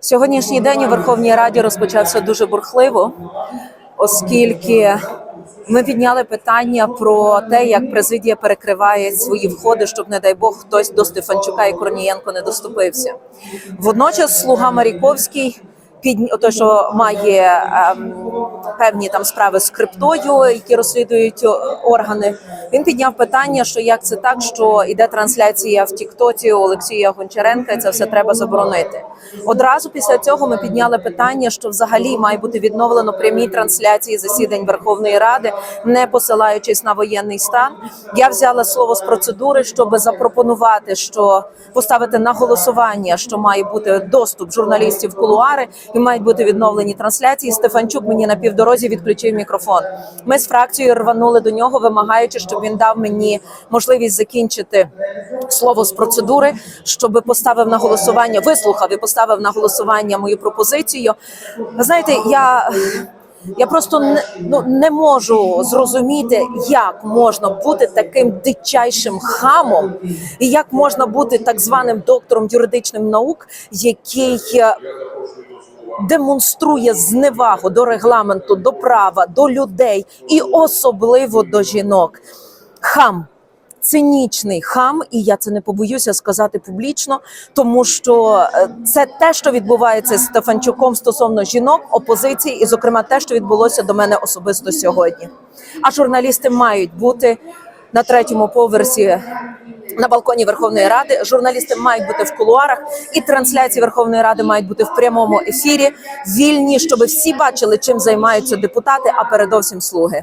Сьогоднішній день у Верховній Раді розпочався дуже бурхливо, оскільки ми підняли питання про те, як президія перекриває свої входи, щоб, не дай Бог, хтось до Стефанчука і Корнієнко не доступився. Водночас слуга Маріковський. Під той, що має ем, певні там справи з криптою, які розслідують органи. Він підняв питання, що як це так, що іде трансляція в Тіктоці Олексія Гончаренка, і це все треба заборонити. Одразу після цього ми підняли питання, що взагалі має бути відновлено прямі трансляції засідань Верховної Ради, не посилаючись на воєнний стан. Я взяла слово з процедури, щоб запропонувати, що поставити на голосування, що має бути доступ журналістів в кулуари і мають бути відновлені трансляції. Стефанчук мені на півдорозі відключив мікрофон. Ми з фракцією рванули до нього, вимагаючи, щоб він дав мені можливість закінчити слово з процедури, щоб поставив на голосування, вислухав і поставив на голосування мою пропозицію. Ви знаєте, я. Я просто не, ну, не можу зрозуміти, як можна бути таким дичайшим хамом, і як можна бути так званим доктором юридичних наук, який е, демонструє зневагу до регламенту, до права, до людей і особливо до жінок. Хам. Цинічний хам, і я це не побоюся сказати публічно, тому що е, це те, що відбувається з Стефанчуком стосовно жінок, опозиції, і, зокрема, те, що відбулося до мене особисто сьогодні. А журналісти мають бути на третьому поверсі на балконі Верховної Ради. Журналісти мають бути в кулуарах, і трансляції Верховної Ради мають бути в прямому ефірі, вільні, щоб всі бачили, чим займаються депутати, а передовсім слуги.